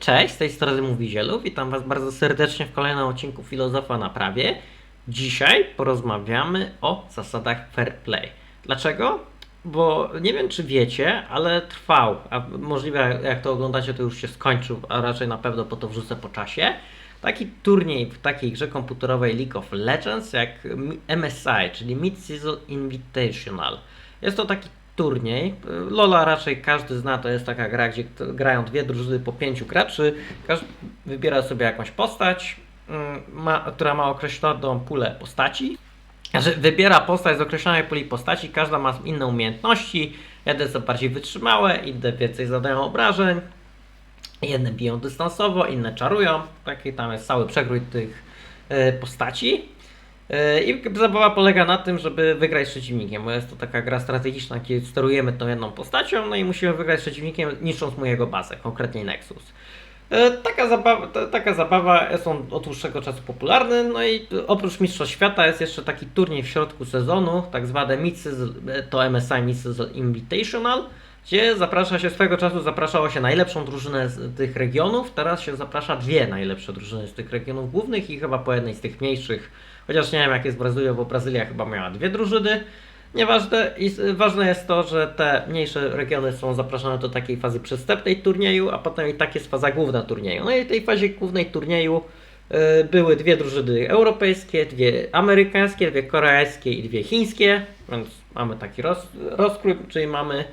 Cześć, z tej strony mówi Zielu. Witam Was bardzo serdecznie w kolejnym odcinku Filozofa na prawie. Dzisiaj porozmawiamy o zasadach fair play. Dlaczego? Bo nie wiem, czy wiecie, ale trwał, a możliwe jak to oglądacie, to już się skończył, a raczej na pewno po to wrzucę po czasie. Taki turniej w takiej grze komputerowej League of Legends jak MSI, czyli Mid-Season Invitational. Jest to taki turniej. Lola raczej każdy zna, to jest taka gra, gdzie grają dwie drużyny po pięciu graczy. Każdy wybiera sobie jakąś postać, mm, ma, która ma określoną pulę postaci. Znaczy, wybiera postać z określonej puli postaci, każda ma inne umiejętności. Jedne są bardziej wytrzymałe, inne więcej zadają obrażeń. Jedne biją dystansowo, inne czarują. Taki tam jest cały przekrój tych e, postaci. E, I zabawa polega na tym, żeby wygrać z przeciwnikiem, bo jest to taka gra strategiczna, gdzie sterujemy tą jedną postacią, no i musimy wygrać z przeciwnikiem, niszcząc mu jego bazę, konkretnie Nexus. E, Taka zabawa, ta- taka zabawa jest on od dłuższego czasu popularny, no i oprócz Mistrzostw Świata jest jeszcze taki turniej w środku sezonu, tak zwane Mid-Season- to MSI Mid-Season Invitational, gdzie zaprasza się, swego czasu zapraszało się najlepszą drużynę z tych regionów, teraz się zaprasza dwie najlepsze drużyny z tych regionów głównych i chyba po jednej z tych mniejszych, chociaż nie wiem jak jest w Brazylii, bo Brazylia chyba miała dwie drużyny. Nieważne, i ważne jest to, że te mniejsze regiony są zapraszane do takiej fazy przystępnej turnieju, a potem i tak jest faza główna turnieju. No i w tej fazie głównej turnieju y, były dwie drużyny europejskie, dwie amerykańskie, dwie koreańskie i dwie chińskie, więc mamy taki roz, rozkrój, czyli mamy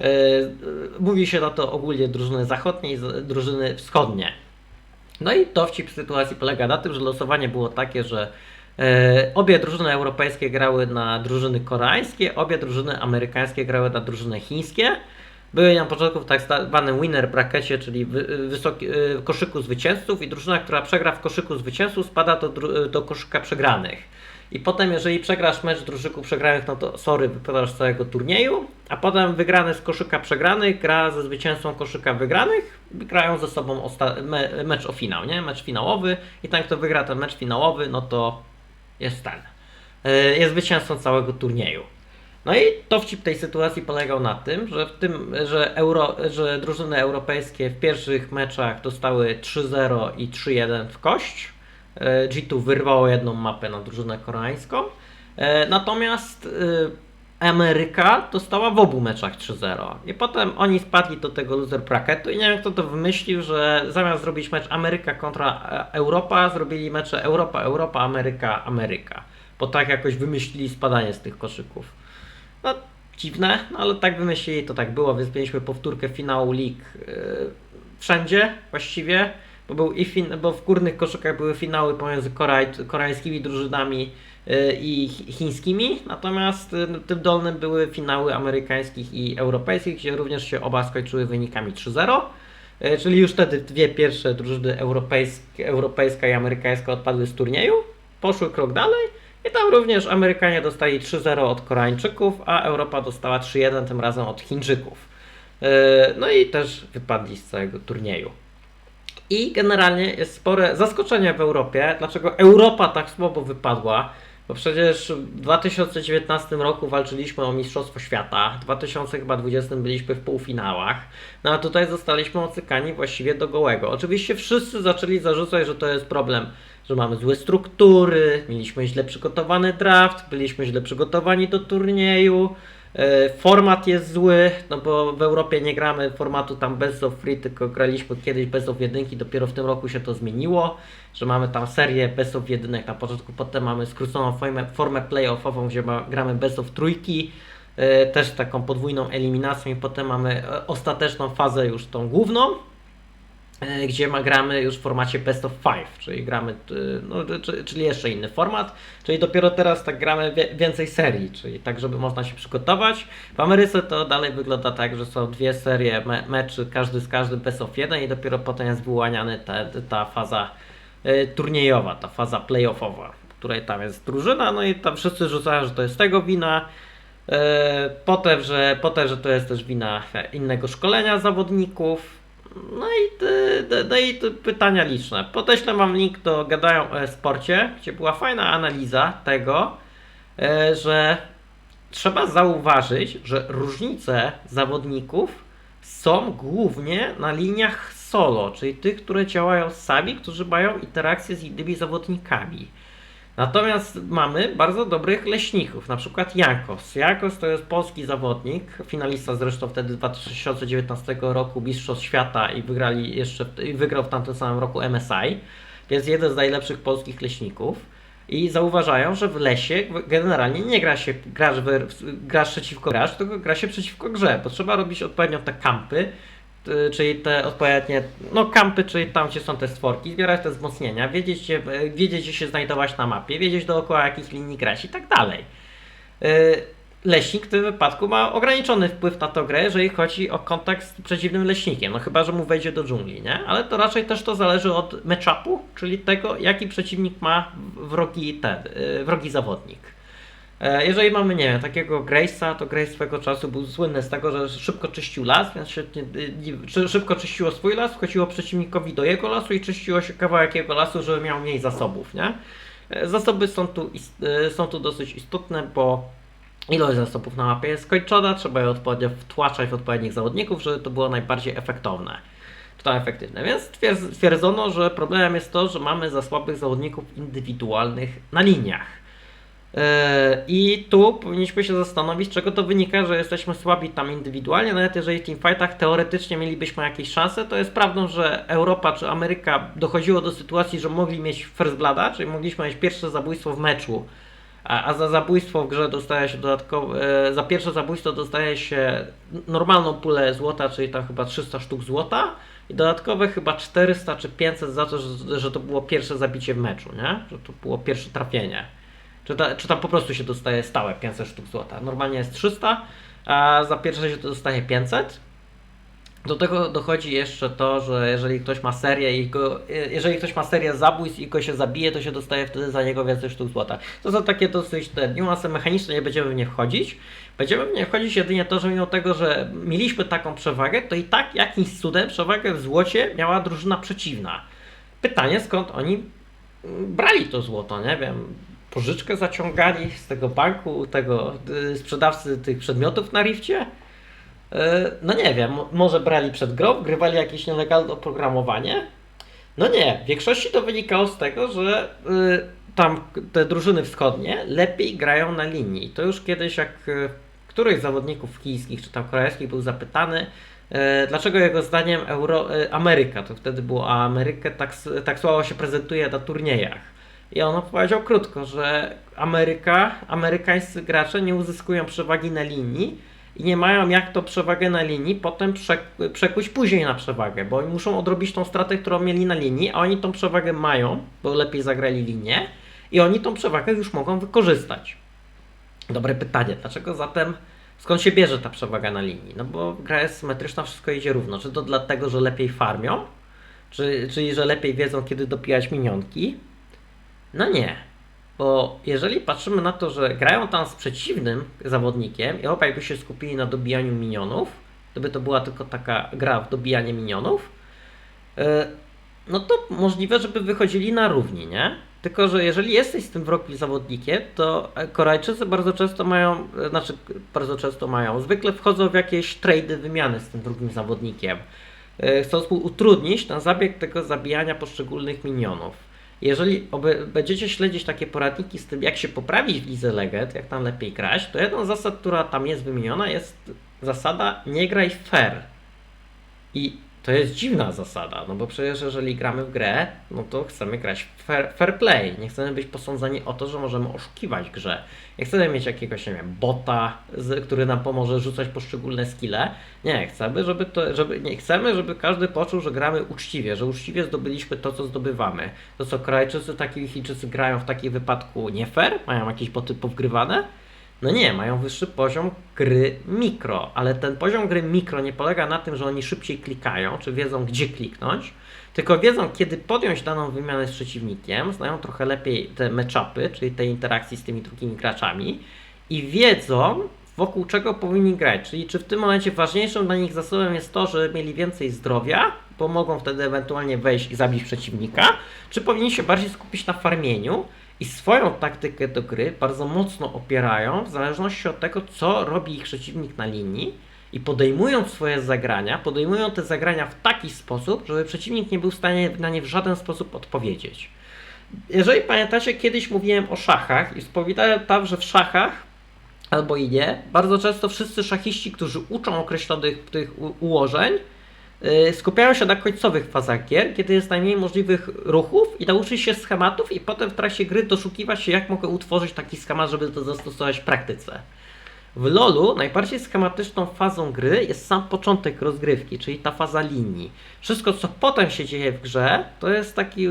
E, Mówi się na to ogólnie drużyny zachodnie i drużyny wschodnie. No i dowcip sytuacji polega na tym, że losowanie było takie, że obie drużyny europejskie grały na drużyny koreańskie, obie drużyny amerykańskie grały na drużyny chińskie. Były na początku w tak zwanym winner brackecie, czyli wy, wysoki, e, koszyku zwycięzców i drużyna, która przegra w koszyku zwycięzców spada do, dru- do koszyka przegranych. I potem, jeżeli przegrasz mecz drużyków przegranych, no to sorry, wypadasz z całego turnieju, a potem wygrany z koszyka przegranych gra ze zwycięzcą koszyka wygranych, grają ze sobą me- mecz o finał, nie? Mecz finałowy i ten, kto wygra ten mecz finałowy, no to jest ten. Yy, Jest zwycięzcą całego turnieju. No i dowcip tej sytuacji polegał na tym, że w tym, że, euro, że drużyny europejskie w pierwszych meczach dostały 3-0 i 3-1 w kość. E, G2 wyrwało jedną mapę na drużynę koreańską. E, Natomiast e, Ameryka dostała w obu meczach 3-0. I potem oni spadli do tego loser bracketu i nie wiem kto to wymyślił, że zamiast zrobić mecz Ameryka kontra e, Europa, zrobili mecze Europa, Europa, Ameryka, Ameryka. Bo tak jakoś wymyślili spadanie z tych koszyków. No, dziwne, no ale tak wymyślili, to tak było, więc mieliśmy powtórkę finału lig yy, wszędzie właściwie, bo, był i fin, bo w górnych koszykach były finały pomiędzy koreańskimi drużynami i chi- chińskimi, natomiast w tym dolnym były finały amerykańskich i europejskich, gdzie również się oba skończyły wynikami 3-0. Yy, Czyli już wtedy dwie pierwsze drużyny europejskie, europejska i amerykańska odpadły z turnieju, poszły krok dalej i tam również Amerykanie dostali 3-0 od Koreańczyków, a Europa dostała 3-1 tym razem od Chińczyków. No i też wypadli z całego turnieju. I generalnie jest spore zaskoczenie w Europie, dlaczego Europa tak słabo wypadła. Bo przecież w 2019 roku walczyliśmy o Mistrzostwo Świata, w 2020 byliśmy w półfinałach, no a tutaj zostaliśmy ocykani właściwie do gołego. Oczywiście wszyscy zaczęli zarzucać, że to jest problem, że mamy złe struktury, mieliśmy źle przygotowany draft, byliśmy źle przygotowani do turnieju, format jest zły, no bo w Europie nie gramy formatu tam best of free, tylko graliśmy kiedyś best of jedynki, dopiero w tym roku się to zmieniło, że mamy tam serię best of jedynek na początku, potem mamy skróconą formę, formę playoffową, gdzie ma, gramy best of trójki, e, też taką podwójną eliminacją i potem mamy e, ostateczną fazę już tą główną, e, gdzie ma, gramy już w formacie best of five, czyli gramy, e, no, czy- czyli jeszcze inny format, czyli dopiero teraz tak gramy więcej serii, czyli tak, żeby można się przygotować. W Ameryce to dalej wygląda tak, że są dwie serie me, meczy, każdy z każdym best of jeden i dopiero potem jest wyłaniany ta, ta faza e, turniejowa, ta faza playoffowa, w której tam jest drużyna, no i tam wszyscy rzucają, że to jest tego wina, E, Potem że, potem, że to jest też wina innego szkolenia zawodników. No i, no i pytania liczne. Podeślę wam link do Gadają o sporcie, gdzie była fajna analiza tego, e, że trzeba zauważyć, że różnice zawodników są głównie na liniach solo, czyli tych, które działają sami, którzy mają interakcję z innymi zawodnikami. Natomiast mamy bardzo dobrych leśników, na przykład Jankos. Jankos to jest polski zawodnik, finalista zresztą wtedy 2019 roku Mistrzostw Świata i wygrali jeszcze, wygrał w tamtym samym roku MSI, więc jeden z najlepszych polskich leśników. I zauważają, że w lesie generalnie nie gra się, grasz, grasz przeciwko gracz, tylko gra się przeciwko grze, bo trzeba robić odpowiednio te kampy, czyli te odpowiednie, no kampy, czyli tam gdzie są te stworki, zbierać te wzmocnienia, wiedzieć, gdzie, wiedzieć gdzie się znajdować na mapie, wiedzieć dookoła jakich linii grać i tak dalej. Y, leśnik w tym wypadku ma ograniczony wpływ na tę grę, jeżeli chodzi o kontakt z przeciwnym leśnikiem, no chyba, że mu wejdzie do dżungli, nie? Ale to raczej też to zależy od matchupu, czyli tego, jaki przeciwnik ma wrogi, ten, y, wrogi zawodnik. E, Jeżeli mamy, nie wiem, takiego Grace'a, to Grace swego czasu był słynny z tego, że szybko czyścił las, więc y, szybko czyściło swój las, wchodziło przeciwnikowi do jego lasu i czyściło się kawałek jego lasu, żeby miał mniej zasobów, nie? E, Zasoby są tu, e, są tu dosyć istotne, bo ilość zasobów na mapie jest skończona, trzeba je odpowiednio wtłaczać w odpowiednich zawodników, żeby to było najbardziej efektowne. Czy efektywne. Więc twierdz- stwierdzono, że problemem jest to, że mamy za słabych zawodników indywidualnych na liniach. Yy, I tu powinniśmy się zastanowić, czego to wynika, że jesteśmy słabi tam indywidualnie, nawet jeżeli w teamfightach teoretycznie mielibyśmy jakieś szanse, to jest prawdą, że Europa czy Ameryka dochodziło do sytuacji, że mogli mieć first blooda, czyli mogliśmy mieć pierwsze zabójstwo w meczu, a, a za zabójstwo w grze dostaje się dodatkowo, e, za pierwsze zabójstwo dostaje się normalną pulę złota, czyli tam chyba 300 sztuk złota i dodatkowe chyba 400 czy 500 za to, że, że to było pierwsze zabicie w meczu, nie? Że to było pierwsze trafienie. Czy, ta, czy tam po prostu się dostaje stałe 500 sztuk złota? Normalnie jest 300, a za pierwsze się dostaje 500. Do tego dochodzi jeszcze to, że jeżeli ktoś ma serię i go, jeżeli ktoś ma serię zabójstw i go się zabije, to się dostaje wtedy za niego więcej sztuk złota. To są takie dosyć te niuanse mechaniczne, nie będziemy w nie wchodzić. Będziemy w nie wchodzić jedynie to, że mimo tego, że mieliśmy taką przewagę, to i tak jakimś cudem przewagę w złocie miała drużyna przeciwna. Pytanie, skąd oni brali to złoto, nie wiem, pożyczkę zaciągali z tego banku, tego y, sprzedawcy tych przedmiotów na rifcie? Y, No nie wiem, mo- może brali przed grą, wgrywali jakieś nielegalne oprogramowanie? No nie, w większości to wynikało z tego, że y, tam te drużyny wschodnie lepiej grają na linii. To już kiedyś jak któryś z zawodników chińskich czy tam koreańskich był zapytany, dlaczego jego zdaniem Euro, Ameryka, to wtedy było, Amerykę tak, tak słabo się prezentuje na turniejach. I on powiedział krótko, że Ameryka, amerykańscy gracze nie uzyskują przewagi na linii i nie mają jak tą przewagę na linii potem przek przekuć później na przewagę, bo oni muszą odrobić tą stratę, którą mieli na linii, a oni tą przewagę mają, bo lepiej zagrali linię i oni tą przewagę już mogą wykorzystać. Dobre pytanie, dlaczego zatem, skąd się bierze ta przewaga na linii? No bo gra jest symetryczna, wszystko idzie równo. Czy to dlatego, że lepiej farmią? Czy, czyli, że lepiej wiedzą, kiedy dopijać minionki? No nie. Bo jeżeli patrzymy na to, że grają tam z przeciwnym zawodnikiem i obaj by się skupili na dobijaniu minionów, gdyby to była tylko taka gra w dobijanie minionów, yy, no to możliwe, żeby wychodzili na równi, nie? Tylko, że jeżeli jesteś z tym wrogim zawodnikiem, to e, Korejczycy bardzo często mają, e, znaczy bardzo często mają, zwykle wchodzą w jakieś trady wymiany z tym drugim zawodnikiem. E, Chcąc mu utrudnić ten zabieg tego zabijania poszczególnych minionów. Jeżeli będziecie śledzić takie poradniki z tym, jak się poprawić w Lidze Legend, jak tam lepiej grać, to jedną z zasad, która tam jest wymieniona, jest zasada nie graj fair. I to jest dziwna zasada, no bo przecież jeżeli gramy w grę, no to chcemy grać fair, fair play. Nie chcemy być posądzeni o to, że możemy oszukiwać grze. Nie chcemy mieć jakiegoś, nie wiem, bota, z, który nam pomoże rzucać poszczególne skille. Nie, chcemy, żeby to, żeby, nie chcemy, żeby każdy poczuł, że gramy uczciwie, że uczciwie zdobyliśmy to, co zdobywamy. To co Korejczycy, taki Chińczycy grają w takim wypadku nie fair? Mają jakieś boty powgrywane? No nie, mają wyższy poziom gry mikro, ale ten poziom gry mikro nie polega na tym, że oni szybciej klikają, czy wiedzą gdzie kliknąć, tylko wiedzą kiedy podjąć daną wymianę z przeciwnikiem, znają trochę lepiej te matchupy, czyli te interakcje z tymi drugimi graczami i wiedzą wokół czego powinni grać, czyli czy w tym momencie ważniejszym dla nich zasobem jest to, że mieli więcej zdrowia, bo mogą wtedy ewentualnie wejść i zabić przeciwnika, czy powinni się bardziej skupić na farmieniu i swoją taktykę do gry bardzo mocno opierają w zależności od tego, co robi ich przeciwnik na linii I podejmują swoje zagrania, podejmują te zagrania w taki sposób, żeby przeciwnik nie był w stanie na nie w żaden sposób odpowiedzieć. Jeżeli pamiętacie, kiedyś mówiłem o szachach i wspominałem tam, że w szachach albo i nie, bardzo często wszyscy szachiści, którzy uczą określonych tych ułożeń, skupiają się na końcowych fazach gier, kiedy jest najmniej możliwych ruchów i nauczy się schematów i potem w trakcie gry doszukiwać się, jak mogę utworzyć taki schemat, żeby to zastosować w praktyce. W LoLu najbardziej schematyczną fazą gry jest sam początek rozgrywki, czyli ta faza linii. Wszystko, co potem się dzieje w grze, to jest taki,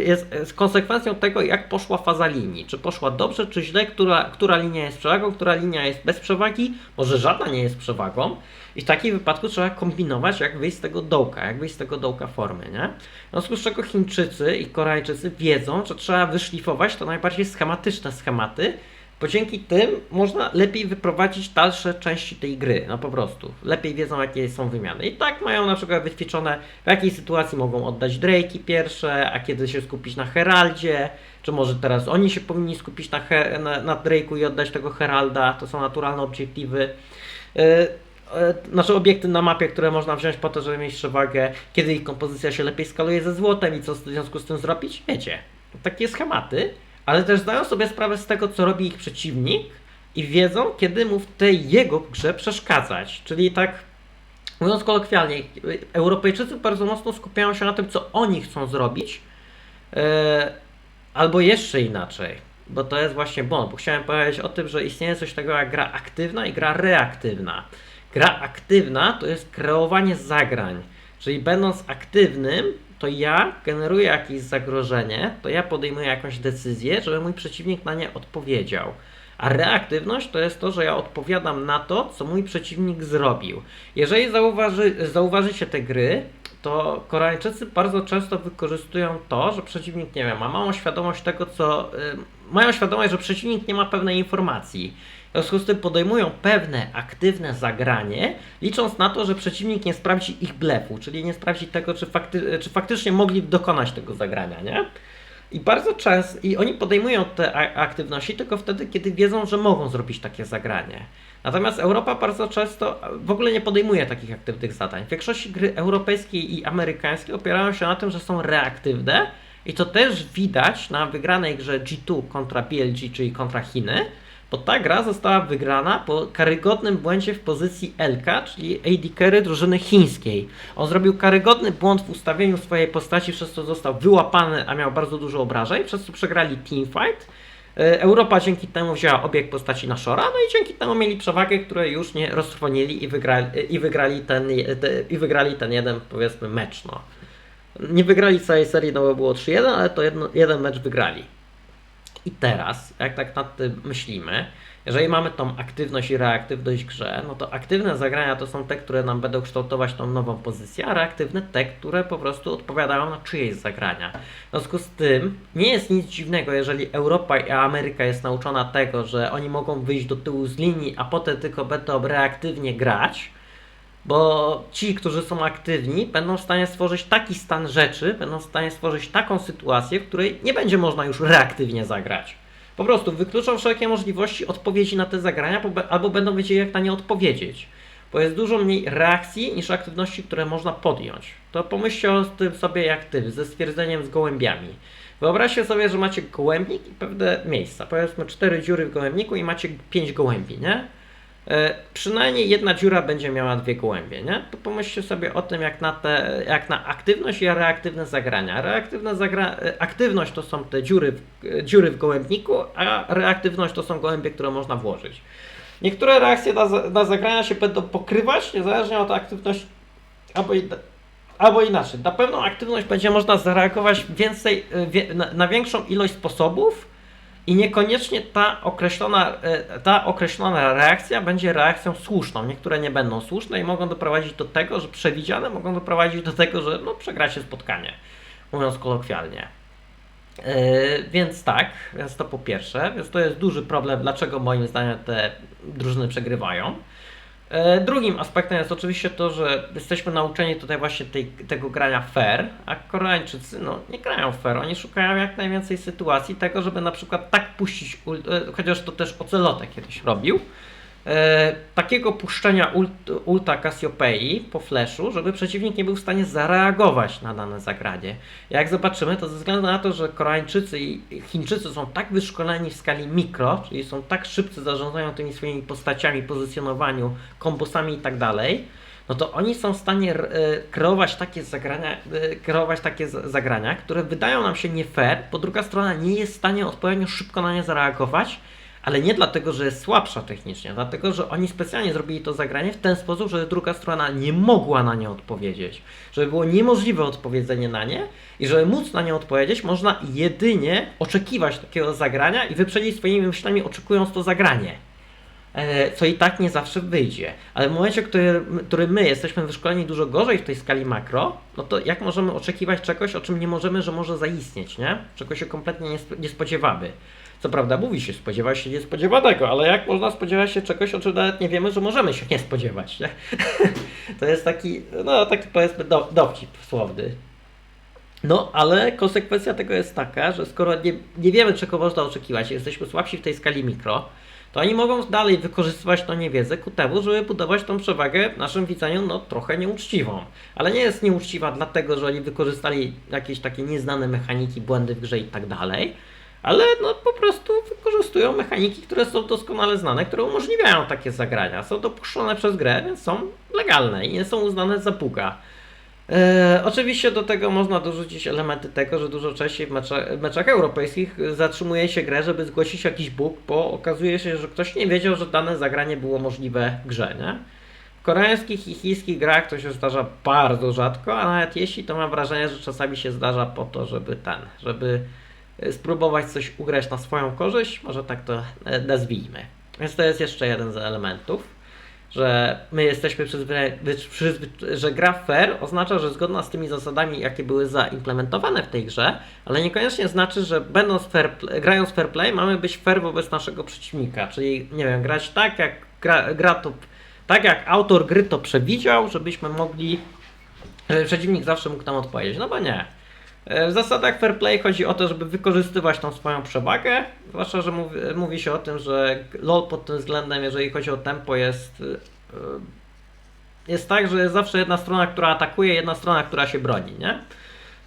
jest konsekwencją tego, jak poszła faza linii. Czy poszła dobrze, czy źle, która, która linia jest przewagą, która linia jest bez przewagi, może żadna nie jest przewagą. I w takim wypadku trzeba kombinować, jak wyjść z tego dołka, jak wyjść z tego dołka formy, nie? W związku z czego Chińczycy i Koreańczycy wiedzą, że trzeba wyszlifować to najbardziej schematyczne schematy, bo dzięki tym można lepiej wyprowadzić dalsze części tej gry, no po prostu. Lepiej wiedzą, jakie są wymiany. I tak mają na przykład wyćwiczone, w jakiej sytuacji mogą oddać Drake'i pierwsze, a kiedy się skupić na Heraldzie, czy może teraz oni się powinni skupić na, he, na, na Drake'u i oddać tego Heralda, to są naturalne obiektywy. Yy, nasze obiekty na mapie, które można wziąć po to, żeby mieć przewagę, kiedy ich kompozycja się lepiej skaluje ze złotem i co w związku z tym zrobić, wiecie. Takie schematy, ale też zdają sobie sprawę z tego, co robi ich przeciwnik i wiedzą, kiedy mu w tej jego grze przeszkadzać. Czyli tak, mówiąc kolokwialnie, Europejczycy bardzo mocno skupiają się na tym, co oni chcą zrobić, e, albo jeszcze inaczej, bo to jest właśnie błąd, bo chciałem powiedzieć o tym, że istnieje coś takiego jak gra aktywna i gra reaktywna. Gra aktywna to jest kreowanie zagrań, czyli będąc aktywnym, to ja generuję jakieś zagrożenie, to ja podejmuję jakąś decyzję, żeby mój przeciwnik na nie odpowiedział. A reaktywność to jest to, że ja odpowiadam na to, co mój przeciwnik zrobił. Jeżeli zauważy, zauważycie te gry, to Koreańczycy bardzo często wykorzystują to, że przeciwnik, nie wiem, ma małą świadomość tego, co. Y, mają świadomość, że przeciwnik nie ma pewnej informacji. W związku z tym podejmują pewne aktywne zagranie, licząc na to, że przeciwnik nie sprawdzi ich blefu, czyli nie sprawdzi tego, czy, fakty, czy faktycznie mogli dokonać tego zagrania, nie? I bardzo często, i oni podejmują te aktywności tylko wtedy, kiedy wiedzą, że mogą zrobić takie zagranie. Natomiast Europa bardzo często w ogóle nie podejmuje takich aktywnych zadań. W większości gry europejskie i amerykańskie opierają się na tym, że są reaktywne i to też widać na wygranej grze G2 kontra BLG, czyli kontra Chiny, bo ta gra została wygrana po karygodnym błędzie w pozycji LK, czyli AD carry drużyny chińskiej. On zrobił karygodny błąd w ustawieniu swojej postaci, przez co został wyłapany, a miał bardzo dużo obrażeń, przez co przegrali teamfight. E, Europa dzięki temu wzięła obieg postaci na Shora, no i dzięki temu mieli przewagę, które już nie roztrwonili i wygrali, i wygrali, ten, te- i wygrali ten jeden, powiedzmy, mecz. No. Nie wygrali całej serii, no bo było 3-1, ale to jedno, jeden mecz wygrali. I teraz, jak tak nad tym myślimy, jeżeli mamy tą aktywność i reaktywność w grze, no to aktywne zagrania to są te, które nam będą kształtować tą nową pozycję, a reaktywne te, które po prostu odpowiadają na czyjeś zagrania. W związku z tym nie jest nic dziwnego, jeżeli Europa i Ameryka jest nauczona tego, że oni mogą wyjść do tyłu z linii, a potem tylko będą reaktywnie grać, bo ci, którzy są aktywni, będą w stanie stworzyć taki stan rzeczy, będą w stanie stworzyć taką sytuację, w której nie będzie można już reaktywnie zagrać. Po prostu wykluczą wszelkie możliwości odpowiedzi na te zagrania, albo będą wiedzieli, jak na nie odpowiedzieć. Bo jest dużo mniej reakcji niż aktywności, które można podjąć. To pomyślcie o tym sobie jak ty, ze stwierdzeniem z gołębiami. Wyobraźcie sobie, że macie gołębnik i pewne miejsca. Powiedzmy cztery dziury w gołębniku i macie pięć gołębi, nie? E, przynajmniej jedna dziura będzie miała dwie gołębie, nie? To pomyślcie sobie o tym, jak na, te, jak na aktywność i reaktywne zagrania. Reaktywne zagra... e, Aktywność to są te dziury w, e, dziury w gołębniku, a reaktywność to są gołębie, które można włożyć. Niektóre reakcje na, na zagrania się będą pokrywać, niezależnie od aktywności, albo, albo inaczej. Na pewną aktywność będzie można zareagować więcej, na, na większą ilość sposobów, i niekoniecznie ta określona, e, ta określona reakcja będzie reakcją słuszną. Niektóre nie będą słuszne i mogą doprowadzić do tego, że przewidziane mogą doprowadzić do tego, że no, przegracie spotkanie, mówiąc kolokwialnie. E, więc tak, więc to po pierwsze, więc to jest duży problem, dlaczego moim zdaniem te drużyny przegrywają. E, Drugim aspektem jest oczywiście to, że jesteśmy nauczeni tutaj właśnie tej, tego grania fair, a Koreańczycy no, nie grają fair. Oni szukają jak najwięcej sytuacji tego, żeby na przykład tak puścić, e, chociaż to też Ocelote kiedyś robił, e, takiego puszczenia ult, ulta Cassiopeii po flashu, żeby przeciwnik nie był w stanie zareagować na dane zagranie. Jak zobaczymy, to ze względu na to, że Koreańczycy i Chińczycy są tak wyszkoleni w skali mikro, czyli są tak szybcy, zarządzają tymi swoimi postaciami, pozycjonowaniu, kombosami i tak no to oni są w stanie e, kreować takie zagrania, e, kreować takie zagrania, które wydają nam się nie fair, bo druga strona nie jest w stanie odpowiednio szybko na nie zareagować, ale nie dlatego, że jest słabsza technicznie, dlatego, że oni specjalnie zrobili to zagranie w ten sposób, że druga strona nie mogła na nie odpowiedzieć, żeby było niemożliwe odpowiedzenie na nie i żeby móc na nie odpowiedzieć, można jedynie oczekiwać takiego zagrania i wyprzedzić swoimi myślami, oczekując to zagranie. E, co i tak nie zawsze wyjdzie. Ale w momencie, w którym my jesteśmy wyszkoleni dużo gorzej w tej skali makro, no to jak możemy oczekiwać czegoś, o czym nie możemy, że może zaistnieć, nie? Czego się kompletnie nie, sp- nie spodziewamy. Co prawda mówi się, spodziewa się niespodziewanego, ale jak można spodziewać się czegoś, o czym nawet nie wiemy, że możemy się nie spodziewać, nie? to jest taki, no taki powiedzmy do, dowcip słowny. No, ale konsekwencja tego jest taka, że skoro nie, nie wiemy, czego można oczekiwać, jesteśmy słabsi w tej skali mikro, to oni mogą dalej wykorzystywać tą niewiedzę ku temu, żeby budować tą przewagę w naszym widzeniu no, trochę nieuczciwą. Ale nie jest nieuczciwa dlatego, że oni wykorzystali jakieś takie nieznane mechaniki, błędy w grze i tak dalej, ale no, po prostu wykorzystują mechaniki, które są doskonale znane, które umożliwiają takie zagrania. Są dopuszczone przez grę, więc są legalne i nie są uznane za buga. E, oczywiście do tego można dorzucić elementy tego, że dużo częściej w meczach, meczach europejskich zatrzymuje się grę, żeby zgłosić jakiś bóg, bo okazuje się, że ktoś nie wiedział, że dane zagranie było możliwe w grze, nie? W koreańskich i chińskich grach to się zdarza bardzo rzadko, a nawet jeśli, to mam wrażenie, że czasami się zdarza po to, żeby ten, żeby spróbować coś ugrać na swoją korzyść, może tak to e, nazwijmy. Więc to jest jeszcze jeden z elementów że my jesteśmy przyzwyczajeni, przyzwy- że gra fair oznacza, że zgodna z tymi zasadami, jakie były zaimplementowane w tej grze, ale niekoniecznie znaczy, że będąc fair, grając fair play, mamy być fair wobec naszego przeciwnika, czyli nie wiem, grać tak, jak gra, gra to, tak jak autor gry to przewidział, żebyśmy mogli, żeby przeciwnik zawsze mógł nam odpowiedzieć, no bo nie. E, W zasadach fair play chodzi o to, żeby wykorzystywać tą swoją przewagę, zwłaszcza, że mówi, mówi się o tym, że LoL pod tym względem, jeżeli chodzi o tempo, jest, e, jest tak, że jest zawsze jedna strona, która atakuje, jedna strona, która się broni, nie?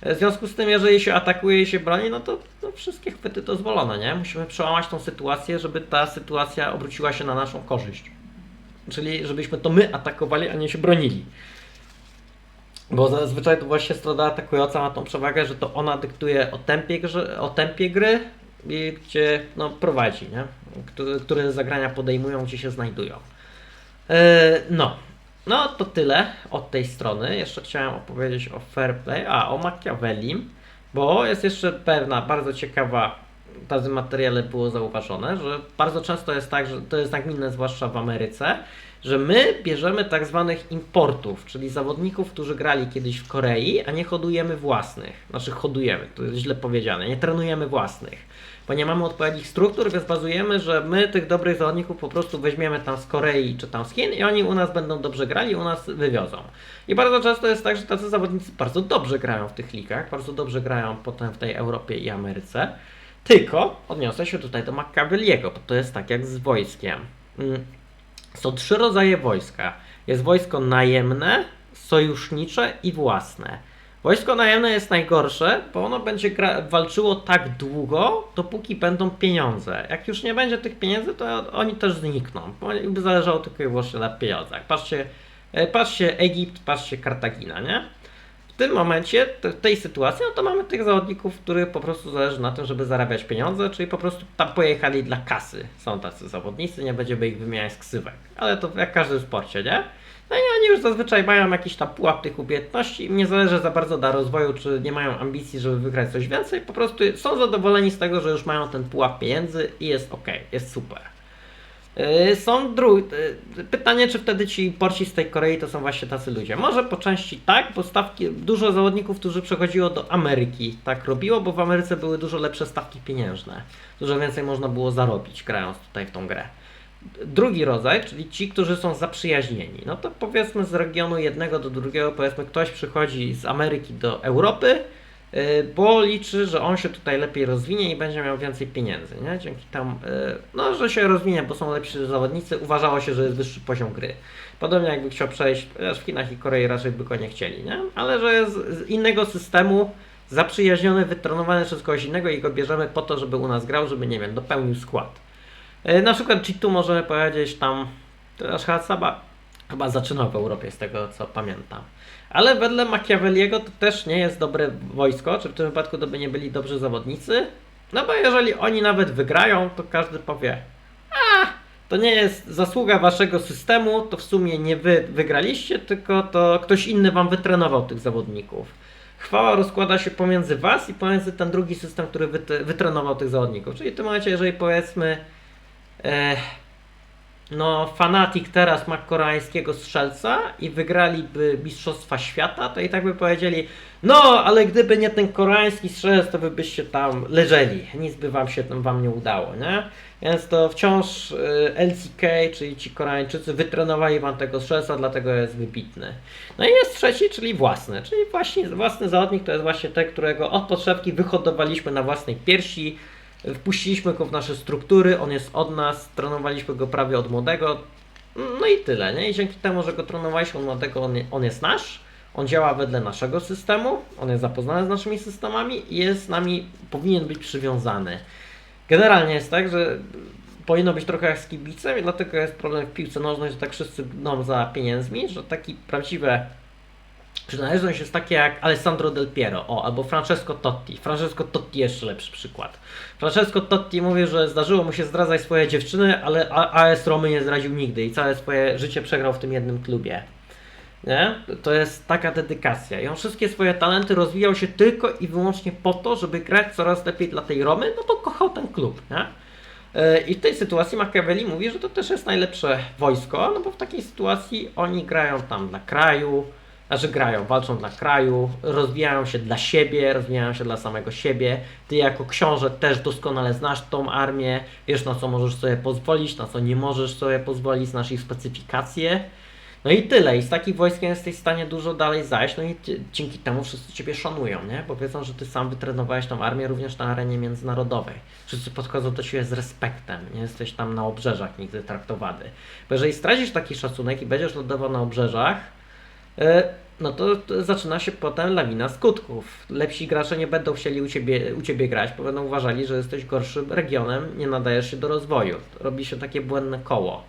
E, W związku z tym, jeżeli się atakuje i się broni, no to no wszystkie chwyty dozwolone, nie? Musimy przełamać tą sytuację, żeby ta sytuacja obróciła się na naszą korzyść. Czyli żebyśmy to my atakowali, a nie się bronili. Bo zazwyczaj to właśnie strona atakująca ma tą przewagę, że to ona dyktuje o tempie, grze, o tempie gry, i gdzie no, prowadzi, nie? Które, które zagrania podejmują, gdzie się znajdują. E, no. no to tyle od tej strony. Jeszcze chciałem opowiedzieć o Fair Play, a o Machiavelli, bo jest jeszcze pewna bardzo ciekawa, takim materiale było zauważone, że bardzo często jest tak, że to jest nagminne, zwłaszcza w Ameryce, że my bierzemy tak zwanych importów, czyli zawodników, którzy grali kiedyś w Korei, a nie hodujemy własnych. Znaczy hodujemy, to jest źle powiedziane, nie trenujemy własnych. Bo nie mamy odpowiednich struktur, więc bazujemy, że my tych dobrych zawodników po prostu weźmiemy tam z Korei czy tam z Chin i oni u nas będą dobrze grali, u nas wywiozą. I bardzo często jest tak, że tacy zawodnicy bardzo dobrze grają w tych ligach, bardzo dobrze grają potem w tej Europie i Ameryce. Tylko odniosę się tutaj do Machiavelliego, bo to jest tak jak z wojskiem. Są trzy rodzaje wojska. Jest wojsko najemne, sojusznicze i własne. Wojsko najemne jest najgorsze, bo ono będzie walczyło tak długo, dopóki będą pieniądze. Jak już nie będzie tych pieniędzy, to oni też znikną. Bo im by zależało tylko i wyłącznie na pieniądzach. Patrzcie, e, patrzcie Egipt, patrzcie Kartagina, nie? W tym momencie, w tej sytuacji, no to mamy tych zawodników, których po prostu zależy na tym, żeby zarabiać pieniądze, czyli po prostu tam pojechali dla kasy. Są tacy zawodnicy, nie będziemy ich wymieniać z ksywek. Ale to jak w każdym sporcie, nie? No i oni już zazwyczaj mają jakiś tam pułap tych umiejętności, im nie zależy za bardzo na rozwoju, czy nie mają ambicji, żeby wygrać coś więcej, po prostu są zadowoleni z tego, że już mają ten pułap pieniędzy i jest ok, jest super. Yy, Są dru... yy, Pytanie, czy wtedy ci porci z tej Korei to są właśnie tacy ludzie. Może po części tak, bo stawki, dużo zawodników, którzy przechodziło do Ameryki, tak robiło, bo w Ameryce były dużo lepsze stawki pieniężne. Dużo więcej można było zarobić, grając tutaj w tą grę. Drugi rodzaj, czyli ci, którzy są zaprzyjaźnieni. No to powiedzmy z regionu jednego do drugiego, powiedzmy ktoś przychodzi z Ameryki do Europy bo liczy, że on się tutaj lepiej rozwinie i będzie miał więcej pieniędzy, nie? Dzięki temu, y, no, że się rozwinie, bo są lepsi zawodnicy, uważało się, że jest wyższy poziom gry. Podobnie jakby chciał przejść, chociaż w Chinach i Korei raczej by go nie chcieli, nie? Ale że jest z innego systemu, zaprzyjaźniony, wytrenowany przez kogoś innego i go bierzemy po to, żeby u nas grał, żeby, nie wiem, dopełnił skład. Y, Na przykład Chitu możemy powiedzieć tam, też Hatsaba chyba zaczynał w Europie z tego co pamiętam. Ale wedle Machiavelliego to też nie jest dobre wojsko, czy w tym wypadku to by nie byli dobrzy zawodnicy. No bo jeżeli oni nawet wygrają, to każdy powie, a to nie jest zasługa waszego systemu, to w sumie nie wy wygraliście, tylko to ktoś inny wam wytrenował tych zawodników. Chwała rozkłada się pomiędzy was i pomiędzy ten drugi system, który wyt wytrenował tych zawodników. Czyli w tym momencie, jeżeli powiedzmy e, no Fanatic teraz ma koreańskiego strzelca i wygraliby Mistrzostwa Świata, to i tak by powiedzieli, no ale gdyby nie ten koreański strzelec, to wy byście tam leżeli, nic by wam się tam wam nie udało, nie? Więc to wciąż y, LCK, czyli ci Koreańczycy wytrenowali wam tego strzelca, dlatego jest wybitny. No i jest trzeci, czyli własny, czyli właśnie własny zawodnik to jest właśnie ten, którego od podszewki wyhodowaliśmy na własnej piersi, Wpuściliśmy go w nasze struktury, on jest od nas, trenowaliśmy go prawie od młodego. No i tyle, nie? I dzięki temu, że go trenowaliśmy od młodego, on, on jest nasz, on działa wedle naszego systemu, on jest zapoznany z naszymi systemami i jest z nami, powinien być przywiązany. Generalnie jest tak, że powinno być trochę jak z kibicem i dlatego jest problem w piłce nożnej, że tak wszyscy gną za pieniędzmi, że taki prawdziwe przynależność jest takie jak Alessandro Del Piero, o, albo Francesco Totti. Francesco Totti jeszcze lepszy przykład. Francesco Totti mówi, że zdarzyło mu się zdradzać swoje dziewczyny, ale AS Romy nie zdradził nigdy i całe swoje życie przegrał w tym jednym klubie. Nie? To jest taka dedykacja. I on wszystkie swoje talenty rozwijał się tylko i wyłącznie po to, żeby grać coraz lepiej dla tej Romy, no bo kochał ten klub. Nie? E, I w tej sytuacji Machiavelli mówi, że to też jest najlepsze wojsko, no bo w takiej sytuacji oni grają tam dla kraju, znaczy grają, walczą dla kraju, rozwijają się dla siebie, rozwijają się dla samego siebie. Ty jako książę też doskonale znasz tą armię, wiesz na co możesz sobie pozwolić, na co nie możesz sobie pozwolić, znasz ich specyfikacje. No i tyle. I z takim wojskiem jesteś w stanie dużo dalej zajść, no i ty, dzięki temu wszyscy Ciebie szanują, nie? Bo wiedzą, że Ty sam wytrenowałeś tą armię również na arenie międzynarodowej. Wszyscy podchodzą do Ciebie z respektem, nie jesteś tam na obrzeżach nigdy traktowany. Bo jeżeli stracisz taki szacunek i będziesz lądował na obrzeżach, e, no to, zaczyna się potem lawina skutków. Lepsi gracze nie będą chcieli u ciebie, u ciebie grać, bo będą uważali, że jesteś gorszym regionem, nie nadajesz się do rozwoju. Robi się takie błędne koło.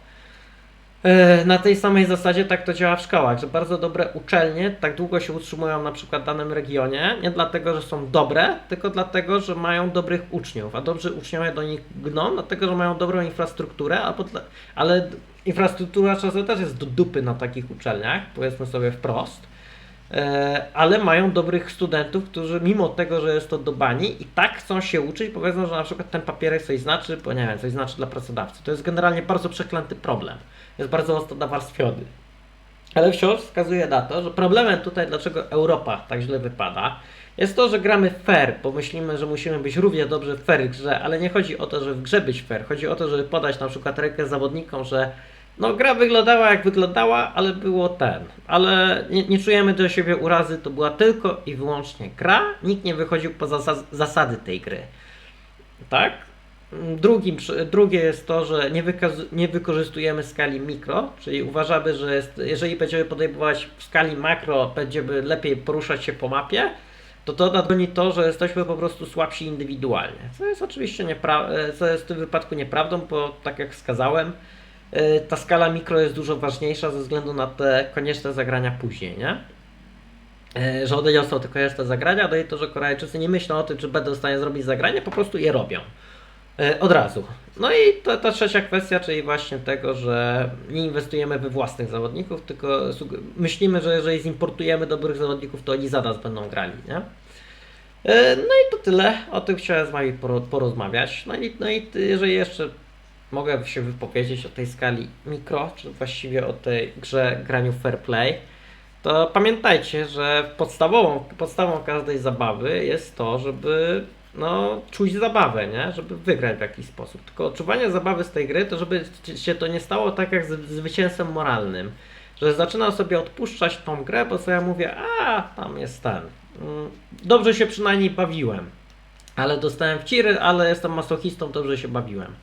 E, Na tej samej zasadzie tak to działa w szkołach, że bardzo dobre uczelnie tak długo się utrzymują na przykład w danym regionie, nie dlatego, że są dobre, tylko dlatego, że mają dobrych uczniów, a dobrzy uczniowie do nich gną, dlatego, że mają dobrą infrastrukturę, ale infrastruktura czasem też jest do dupy na takich uczelniach, powiedzmy sobie wprost. E, ale mają dobrych studentów, którzy mimo tego, że jest to do bani i tak chcą się uczyć, powiedzą, że na przykład ten papierek coś znaczy, bo nie wiem, coś znaczy dla pracodawcy. To jest generalnie bardzo przeklęty problem. Jest bardzo mocno nawarstwiony. Ale wciąż wskazuje na to, że problemem tutaj, dlaczego Europa tak źle wypada, jest to, że gramy fair, bo myślimy, że musimy być równie dobrze w fair grze, ale nie chodzi o to, że w grze być fair. Chodzi o to, żeby podać na przykład rękę zawodnikom, że no gra wyglądała jak wyglądała, ale było ten. Ale nie, nie czujemy do siebie urazy, to była tylko i wyłącznie gra. Nikt nie wychodził poza zas- zasady tej gry. Tak? Drugim, drugie jest to, że nie, nie wykorzystujemy skali mikro, czyli uważamy, że jest, jeżeli będziemy podejmować w skali makro, będziemy lepiej poruszać się po mapie, to to nadgoni to, że jesteśmy po prostu słabsi indywidualnie. Co jest oczywiście co jest w tym wypadku nieprawdą, bo tak jak wskazałem, ta skala mikro jest dużo ważniejsza ze względu na te konieczne zagrania później, nie? E, Że odniosą te konieczne zagrania, no i to, że Koreańczycy nie myślą o tym, czy będą w stanie zrobić zagranie, po prostu je robią. E, Od razu. No i to, ta trzecia kwestia, czyli właśnie tego, że nie inwestujemy we własnych zawodników, tylko myślimy, że jeżeli zimportujemy dobrych zawodników, to oni za nas będą grali, nie? No i to tyle. O tym chciałem z Wami poro- porozmawiać. No i, no i jeżeli jeszcze mogę się wypowiedzieć o tej skali mikro, czy właściwie o tej grze graniu fair play, to pamiętajcie, że podstawową, podstawą każdej zabawy jest to, żeby no, czuć zabawę, nie? Żeby wygrać w jakiś sposób. Tylko odczuwanie zabawy z tej gry to, żeby się to nie stało tak jak z zwycięstwem moralnym. że zaczynam sobie odpuszczać tą grę, bo sobie mówię, a tam jest ten. Mm, Dobrze się przynajmniej bawiłem. Ale dostałem w ciry, ale jestem masochistą, dobrze się bawiłem.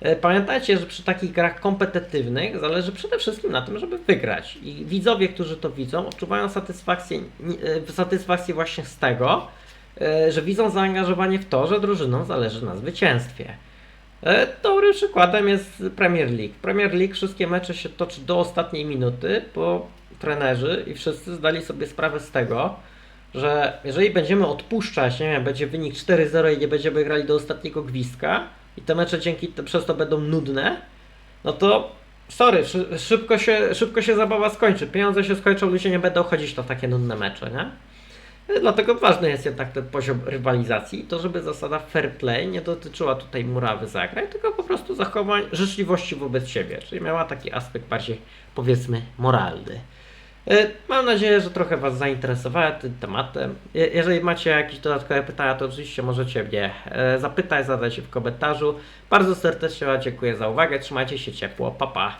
E, Pamiętajcie, że przy takich grach kompetytywnych zależy przede wszystkim na tym, żeby wygrać. I widzowie, którzy to widzą, odczuwają satysfakcję, e, satysfakcję właśnie z tego, e, że widzą zaangażowanie w to, że drużynom zależy na zwycięstwie. Dobrym przykładem jest Premier League. W Premier League wszystkie mecze się toczy do ostatniej minuty, bo trenerzy i wszyscy zdali sobie sprawę z tego, że jeżeli będziemy odpuszczać, nie wiem, będzie wynik 4-0 i nie będziemy grali do ostatniego gwizdka i te mecze dzięki przez to będą nudne, no to sorry, szy- szybko się, szybko się zabawa skończy. Pieniądze się skończą, ludzie nie będą chodzić na takie nudne mecze, nie? E, Dlatego ważny jest jednak ten poziom rywalizacji i to, żeby zasada fair play nie dotyczyła tutaj murawy zagrań, tylko po prostu zachowań życzliwości wobec siebie, czyli miała taki aspekt bardziej powiedzmy moralny. E, Mam nadzieję, że trochę Was zainteresowałem tym tematem. Je- Jeżeli macie jakieś dodatkowe pytania, to oczywiście możecie mnie e, zapytać, zadać je w komentarzu. Bardzo serdecznie Wam dziękuję za uwagę, trzymajcie się ciepło, pa pa!